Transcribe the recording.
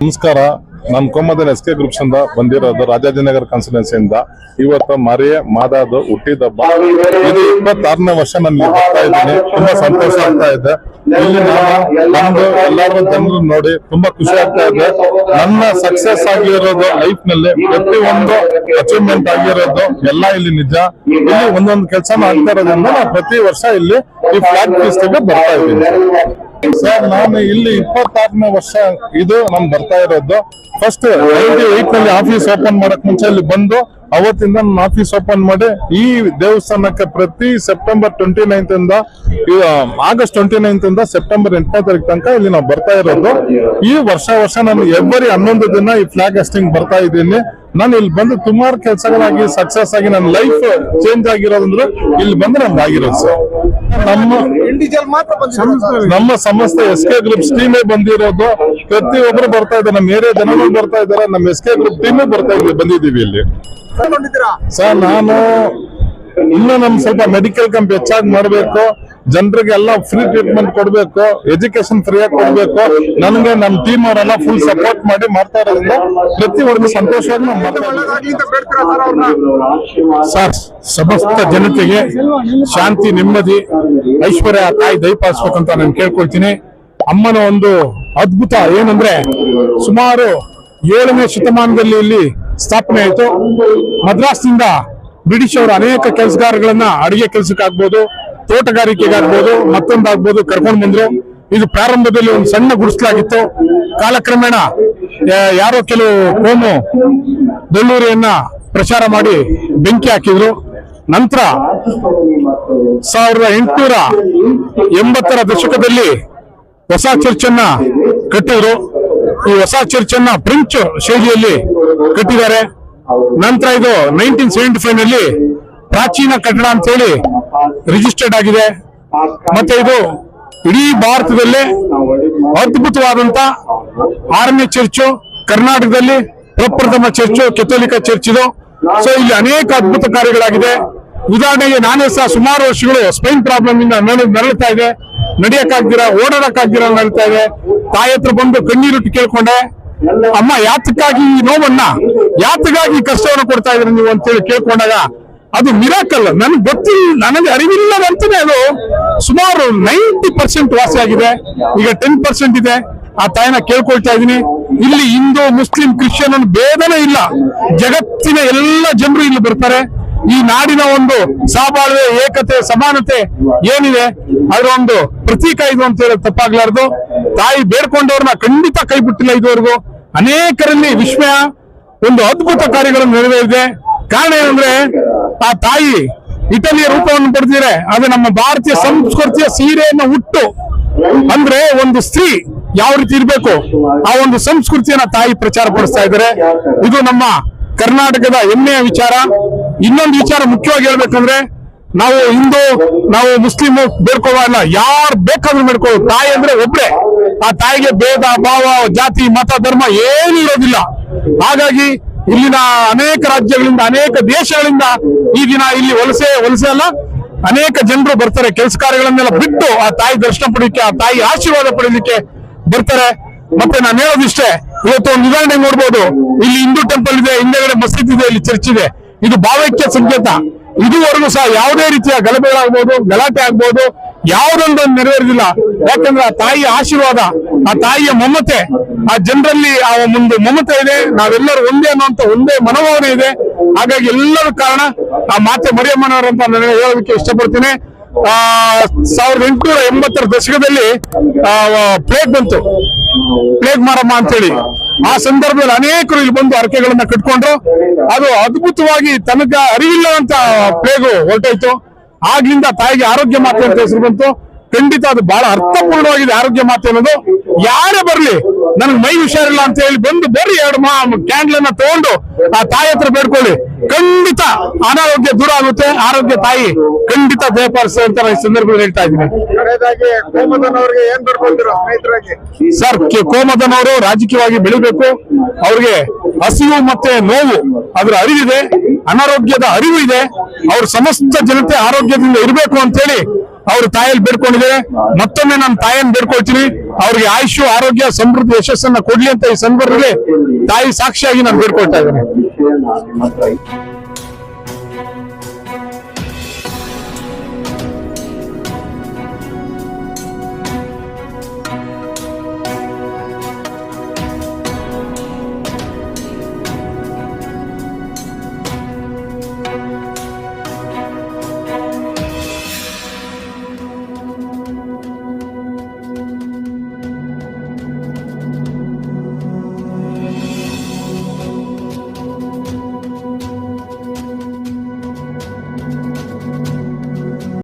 ನಮಸ್ಕಾರ. ನಾನು ಕೊಮ್ಮದಲ್ಲಿ S K groups ಇಂದ ಬಂದಿರೋದು ರಾಜಾಜಿನಗರ ಕಾನ್ಸ್ಟಿಟ್ಯೂನ್ಸಿಯಿಂದ ಇವತ್ತು ಮರೆಯ, ಮಾದಾದು, ಹುಟ್ಟಿದಬ್ಬ. ಇದು ಇಪ್ಪತ್ತಾರನೇ ವರ್ಷ ನಾನು ಇಲ್ಲಿ ಬರ್ತಾ ಇದ್ದೀನಿ. ತುಂಬಾ ಸಂತೋಷ ಆಗ್ತಾ ಇದೆ. ಇಲ್ಲಿ ನಾನು ಎಲ್ಲರೂ ಜನರು ನೋಡಿ ತುಂಬಾ ಖುಷಿ ಆಗ್ತಾ ಇದೆ. ನನ್ನ ಸಕ್ಸಸ್ ಆಗಿರೋದು ಲೈಫ್ನಲ್ಲಿ ಪ್ರತಿ ಒಂದು ಅಚೀವ್ಮೆಂಟ್ ಆಗಿರೋದು ಎಲ್ಲ ಇಲ್ಲಿ ನಿಜ. ಇಲ್ಲಿ ಒಂದೊಂದು ಕೆಲಸ ಆಗ್ತಾ ಇರೋದ್ರಿಂದ ನಾನು ಪ್ರತಿ ವರ್ಷ ಇಲ್ಲಿ ಈ ಫ್ಲಾಗ್ ಫೀಸ್ಟಿಗೆ ಬರ್ತಾ ಇದ್ದೀನಿ. ಸರ್, ನಾನು ಇಲ್ಲಿ ಇಪ್ಪತ್ತಾರನೇ ವರ್ಷ ಇದು ನಮ್ ಬರ್ತಾ ಇರೋದು. ಫಸ್ಟ್ ನೈನ್ಟಿ ಏಟ್ನಲ್ಲಿ ಆಫೀಸ್ ಓಪನ್ ಮಾಡಕ್ ಮುಂಚೆ ಅಲ್ಲಿ ಬಂದು ಅವತ್ತಿಂದ ನಾನು ಆಫೀಸ್ ಓಪನ್ ಮಾಡಿ ಈ ದೇವಸ್ಥಾನಕ್ಕೆ ಪ್ರತಿ ಸೆಪ್ಟೆಂಬರ್ ಟ್ವೆಂಟಿ ನೈನ್ತ್ ಇಂದ ಆಗಸ್ಟ್ ಟ್ವೆಂಟಿ ನೈನ್ತ್ ಇಂದ ಸೆಪ್ಟೆಂಬರ್ ಎಂಟನೇ ತಾರೀಕು ತನಕ ಇಲ್ಲಿ ನಾವು ಬರ್ತಾ ಇರೋದು. ಈ ವರ್ಷ ವರ್ಷ ನಾನು ಎವ್ರಿ ಹನ್ನೊಂದು ದಿನ ಈ ಫ್ಲಾಗ್ ಹಾಸ್ಟಿಂಗ್ ಬರ್ತಾ ಇದ್ದೀನಿ. ನಾನು ಇಲ್ಲಿ ಬಂದು ಸುಮಾರು ಕೆಲಸಗಳಾಗಿ ಸಕ್ಸಸ್ ಆಗಿ ನನ್ನ ಲೈಫ್ ಚೇಂಜ್ ಆಗಿರೋದಂದ್ರೆ ಇಲ್ಲಿ ಬಂದು ನಮ್ದು ಆಗಿರೋದು ಸರ್. ನಮ್ಮ ಇಂಡಿವಿಜುವಲ್ ಮಾತ್ರ ನಮ್ಮ ಸಂಸ್ಥೆ ಎಸ್ ಕೆ ಗ್ರೂಪ್ ಟೀಮೇ ಬಂದಿರೋದು. ಪ್ರತಿಯೊಬ್ಬರು ಬರ್ತಾ ಇದ್ದಾರೆ ನಮ್ಮ ಏರಿಯಾ ಜನಗಳು ಬರ್ತಾ ಇದ್ದಾರೆ ನಮ್ಮ ಎಸ್ ಕೆ ಗ್ರೂಪ್ ಟೀಮೇ ಬರ್ತಾ ಇದ್ದೀವಿ ಬಂದಿದ್ದೀವಿ ಇಲ್ಲಿ. ಸರ್ ನಾನು ಇನ್ನು ನಮ್ ಸ್ವಲ್ಪ ಮೆಡಿಕಲ್ ಕ್ಯಾಂಪ್ ಹೆಚ್ಚಾಗಿ ಮಾಡಬೇಕು. ಜನರಿಗೆಲ್ಲ ಫ್ರೀ ಟ್ರೀಟ್ಮೆಂಟ್ ಕೊಡಬೇಕು. ಎಜುಕೇಶನ್ ಫ್ರೀಯಾಗಿ ಆಗಿ ಕೊಡಬೇಕು. ನನಗೆ ನಮ್ಮ ಟೀಮ್ ಅವರೆಲ್ಲ ಫುಲ್ ಸಪೋರ್ಟ್ ಮಾಡಿ ಮಾಡ್ತಾ ಇರೋದ್ರಿಂದ ಸಂತೋಷವಾಗಿ ನಾವು ಮಾಡ್ತಾ ಬೇಡ್ತೀರಾ ಸರ್ ಸರ್ ಸಮಸ್ತ ಜನತೆಗೆ ಶಾಂತಿ ನೆಮ್ಮದಿ ಐಶ್ವರ್ಯ ತಾಯಿ ದಯಪಾಲಿಸ್ಬೇಕಂತ ನಾನು ಕೇಳ್ಕೊಳ್ತೀನಿ. ಅಮ್ಮನ ಒಂದು ಅದ್ಭುತ ಏನಂದ್ರೆ ಸುಮಾರು ಏಳನೇ ಶತಮಾನದಲ್ಲಿ ಇಲ್ಲಿ ಸ್ಥಾಪನೆ ಆಯಿತು. ಮದ್ರಾಸ್ನಿಂದ ಬ್ರಿಟಿಷ್ ಅವರು ಅನೇಕ ಕೆಲಸಗಾರಗಳನ್ನ ಅಡಿಗೆ ಕೆಲಸಕ್ಕಾಗ್ಬೋದು, ತೋಟಗಾರಿಕೆಗಾಗ್ಬೋದು, ಮತ್ತೊಂದಾಗ್ಬೋದು ಕರ್ಕೊಂಡು ಬಂದ್ರು. ಇದು ಪ್ರಾರಂಭದಲ್ಲಿ ಒಂದು ಸಣ್ಣ ಗುಡಿಸಲಾಗಿತ್ತು ಕಾಲಕ್ರಮೇಣ ಯಾರೋ ಕೆಲವು ಕೋಮು ಬೆಳ್ಳೂರಿಯನ್ನ ಪ್ರಚಾರ ಮಾಡಿ ಬೆಂಕಿ ಹಾಕಿದ್ರು. ನಂತರ ಸಾವಿರದ ಎಂಟುನೂರ ಎಂಬತ್ತರ ದಶಕದಲ್ಲಿ ಹೊಸ ಚರ್ಚನ್ನ ಕಟ್ಟಿದ್ರು. ಈ ಹೊಸ ಚರ್ಚನ್ನ ಫ್ರೆಂಚ್ ಶೈಲಿಯಲ್ಲಿ ಕಟ್ಟಿದ್ದಾರೆ. ನಂತರ ಇದು ನೈನ್ಟೀನ್ ಸೆವೆಂಟಿ ಫೈವ್ನಲ್ಲಿ ಪ್ರಾಚೀನ ಕಟ್ಟಡ ಅಂತ ಹೇಳಿ ರಿಜಿಸ್ಟರ್ಡ್ ಆಗಿದೆ. ಮತ್ತೆ ಇದು ಇಡೀ ಭಾರತದಲ್ಲೇ ಅದ್ಭುತವಾದಂತ ಆರನೇ ಚರ್ಚು ಕರ್ನಾಟಕದಲ್ಲಿ ಪ್ರಪ್ರಥಮ ಚರ್ಚು, ಕೆಥೋಲಿಕ ಚರ್ಚ್ ಇದು. ಸೊ ಇಲ್ಲಿ ಅನೇಕ ಅದ್ಭುತ ಕಾರ್ಯಗಳಾಗಿದೆ. ಉದಾಹರಣೆಗೆ ನಾನೇ ಸಹ ಸುಮಾರು ವರ್ಷಗಳು ಸ್ಪೈನ್ ಪ್ರಾಬ್ಲಮ್ ಇಂದ ನರ- ನರಳುತ್ತಾ ಇದೆ. ನಡೆಯಕ್ಕಾಗ್ದಿರ, ಓಡಾಡಕ್ಕಾಗ್ದಿರ ನಡೀತಾ ಇದೆ. ತಾಯಿ ಹತ್ರ ಬಂದು ಕಣ್ಣೀರುಟ್ಟು ಕೇಳ್ಕೊಂಡೆ. ಅಮ್ಮ, ಯಾತಕ್ಕಾಗಿ ಈ ನೋವನ್ನ, ಯಾತಕ್ಕಾಗಿ ಕಷ್ಟವನ್ನು ಕೊಡ್ತಾ ಇದ್ರಿ ನೀವು ಅಂತೇಳಿ ಕೇಳ್ಕೊಂಡಾಗ ಅದು ಮಿರಾಕಲ್ ನನಗೆ ಗೊತ್ತಿಲ್ಲ ನನಗೆ ಅರಿವಿಲ್ಲದಂತಾನೆ ಅದು ಸುಮಾರು ನೈಂಟಿ ಪರ್ಸೆಂಟ್ ವಾಸಿ ಆಗಿದೆ ಈಗ ಟೆನ್ ಪರ್ಸೆಂಟ್ ಇದೆ. ಆ ತಾಯಿನ ಕೇಳ್ಕೊಳ್ತಾ ಇದೀನಿ ಇಲ್ಲಿ ಹಿಂದೂ, ಮುಸ್ಲಿಂ, ಕ್ರಿಶ್ಚಿಯನ್ ಅನ್ನೋ ಭೇದನೇ ಇಲ್ಲ. ಜಗತ್ತಿನ ಎಲ್ಲ ಜನರು ಇಲ್ಲಿ ಬರ್ತಾರೆ. ಈ ನಾಡಿನ ಒಂದು ಸಾಬಾಳ್ವೆ, ಏಕತೆ, ಸಮಾನತೆ ಏನಿದೆ? ಅದರ ಒಂದು ಪ್ರತೀಕ ಇದು ಅಂತ ಹೇಳಿ ತಪ್ಪಾಗ್ಲಾರ್ದು. ತಾಯಿ ಬೇಡ್ಕೊಂಡವ್ರನ್ನ ಖಂಡಿತ ಕೈ ಬಿಟ್ಟಿಲ್ಲ ಇದುವರೆಗೂ. ಅನೇಕರಲ್ಲಿ ವಿಶ್ವ ಒಂದು ಅದ್ಭುತ ಕಾರ್ಯಗಳನ್ನು ನೆರವೇರಿದೆ ಕಾರಣ ಏನಂದ್ರೆ, ಆ ತಾಯಿ ಇಟಲಿಯ ರೂಪವನ್ನು ಪಡೆದಿದೆ. ಅದು ನಮ್ಮ ಭಾರತೀಯ ಸಂಸ್ಕೃತಿಯ ಸೀರೆಯನ್ನು ಹುಟ್ಟು. ಅಂದ್ರೆ ಒಂದು ಸ್ತ್ರೀ ಯಾವ ರೀತಿ ಇರಬೇಕು, ಆ ಒಂದು ಸಂಸ್ಕೃತಿಯನ್ನ ತಾಯಿ ಪ್ರಚಾರ ಪಡಿಸ್ತಾ ಇದ್ದಾರೆ. ಇದು ನಮ್ಮ ಕರ್ನಾಟಕದ ಹೆಮ್ಮೆಯ ವಿಚಾರ. ಇನ್ನೊಂದು ವಿಚಾರ ಮುಖ್ಯವಾಗಿ ಹೇಳ್ಬೇಕಂದ್ರೆ, ನಾವು ಹಿಂದೂ, ನಾವು ಮುಸ್ಲಿಂ ಬೇಡ್ಕೋವಲ್ಲ ಯಾರು ಬೇಕಾದ್ರೂ ಬೇಡ್ಕೋ ತಾಯಿ ಅಂದ್ರೆ ಒಬ್ರೆ ಆ ತಾಯಿಗೆ ಭೇದ ಭಾವ, ಜಾತಿ, ಮತ, ಧರ್ಮ ಏನು ಇರೋದಿಲ್ಲ. ಹಾಗಾಗಿ ಇಲ್ಲಿನ ಅನೇಕ ರಾಜ್ಯಗಳಿಂದ, ಅನೇಕ ದೇಶಗಳಿಂದ ಈ ದಿನ ಇಲ್ಲಿ ವಲಸೆ ವಲಸೆ ಅಲ್ಲ, ಅನೇಕ ಜನರು ಬರ್ತಾರೆ. ಕೆಲಸ ಕಾರ್ಯಗಳನ್ನೆಲ್ಲ ಬಿಟ್ಟು ಆ ತಾಯಿ ದರ್ಶನ ಪಡೀಲಿಕ್ಕೆ, ಆ ತಾಯಿ ಆಶೀರ್ವಾದ ಪಡೀಲಿಕ್ಕೆ ಬರ್ತಾರೆ. ಮತ್ತೆ ನಾನು ಹೇಳೋದಿಷ್ಟೇ, ಇವತ್ತು ಒಂದು ಉದಾಹರಣೆ ನೋಡ್ಬೋದು. ಇಲ್ಲಿ ಹಿಂದೂ ಟೆಂಪಲ್ ಇದೆ, ಹಿಂದೆಗಡೆ ಮಸೀದ್ ಇದೆ, ಇಲ್ಲಿ ಚರ್ಚ್ ಇದೆ. ಇದು ಭಾವೈಕ್ಯ ಸಂಕೇತ. ಇದುವರೆಗೂ ಸಹ ಯಾವುದೇ ರೀತಿಯ ಗಲಭೆಗಳಾಗ್ಬೋದು, ಗಲಾಟೆ ಆಗ್ಬೋದು ಯಾವುದೊಂದು ನೆರವೇರಿದಿಲ್ಲ. ಯಾಕಂದ್ರೆ ಆ ತಾಯಿಯ ಆಶೀರ್ವಾದ, ಆ ತಾಯಿಯ ಮಮತೆ, ಆ ಜನರಲ್ಲಿ ಆ ಒಂದು ಮಮತೆ ಇದೆ. ನಾವೆಲ್ಲರೂ ಒಂದೇ ಅನ್ನುವಂತ ಒಂದೇ ಮನೋಭಾವನೆ ಇದೆ. ಹಾಗಾಗಿ ಎಲ್ಲರ ಕಾರಣ ಆ ಮಾತೆ ಮರಿಯಮ್ಮನವರಂತ ನಾನು ಹೇಳೋದಕ್ಕೆ ಇಷ್ಟಪಡ್ತೀನಿ. ಆ, ಸಾವಿರದ ಎಂಟುನೂರ ಎಂಬತ್ತರ ದಶಕದಲ್ಲಿ ಪ್ಲೇಗ್ ಬಂತು. ಪ್ಲೇಗ್ ಮಾರಮ್ಮ ಅಂತೇಳಿ. ಆ ಸಂದರ್ಭದಲ್ಲಿ ಅನೇಕರು ಇಲ್ಲಿ ಬಂದು ಹರಕೆಗಳನ್ನ ಕಟ್ಕೊಂಡ್ರು. ಅದು ಅದ್ಭುತವಾಗಿ ತನಕ ಅರಿವಿಲ್ಲದಂತ ಪ್ಲೇಗು ಹೊರಟೋಯ್ತು ಆಗ್ಲಿಂದ ತಾಯಿಗೆ ಆರೋಗ್ಯ ಮಾತೆ ಅಂತ ಹೆಸರು ಬಂತು. ಖಂಡಿತ ಅದು ಬಹಳ ಅರ್ಥಪೂರ್ಣವಾಗಿದೆ ಆರೋಗ್ಯ ಮಾತೆ ಅನ್ನೋದು. ಯಾರೇ ಬರ್ಲಿ ನನಗೆ ಮೈ ಹುಷಾರಿಲ್ಲ ಅಂತ ಹೇಳಿ ಬಂದು ಬರ್ರಿ ಎರಡು ಮಾ ಕ್ಯಾಂಡ್ಲನ್ನ ತಗೊಂಡು ಆ ತಾಯಿ ಹತ್ರ ಬೇಡ್ಕೊಳ್ಳಿ. ಖಂಡಿತ ಅನಾರೋಗ್ಯ ದೂರ ಆಗುತ್ತೆ. ಆರೋಗ್ಯ ತಾಯಿ ಖಂಡಿತ ದಯಪಾಲಿಸ್ತದೆ ಅಂತ ಈ ಸಂದರ್ಭದಲ್ಲಿ ಹೇಳ್ತಾ ಇದ್ದೀನಿ. ಸರ್ ಕೋಮದನ್ ಅವರು ರಾಜಕೀಯವಾಗಿ ಬೆಳಿಬೇಕು. ಅವ್ರಿಗೆ ಹಸಿವು ಮತ್ತೆ ನೋವು ಅದ್ರ ಅರಿವಿದೆ. ಅನಾರೋಗ್ಯದ ಅರಿವು ಇದೆ. ಅವ್ರ ಸಮಸ್ತ ಜನತೆ ಆರೋಗ್ಯದಿಂದ ಇರಬೇಕು ಅಂತೇಳಿ ಅವ್ರ ತಾಯಲ್ಲಿ ಬೇಡ್ಕೊಂಡಿದ್ದಾರೆ. ಮತ್ತೊಮ್ಮೆ ನಾನು ತಾಯಿಯನ್ನು ಬೇಡ್ಕೊಳ್ತೀನಿ. ಅವ್ರಿಗೆ ಆಯುಷು ಆರೋಗ್ಯ, ಸಮೃದ್ಧಿ, ಯಶಸ್ಸನ್ನ ಕೊಡ್ಲಿ ಅಂತ ಈ ಸಂದರ್ಭದಲ್ಲಿ ತಾಯಿ ಸಾಕ್ಷಿಯಾಗಿ ನಾನು ಬೇಡ್ಕೊಳ್ತಾ ಇದ್ದೇನೆ.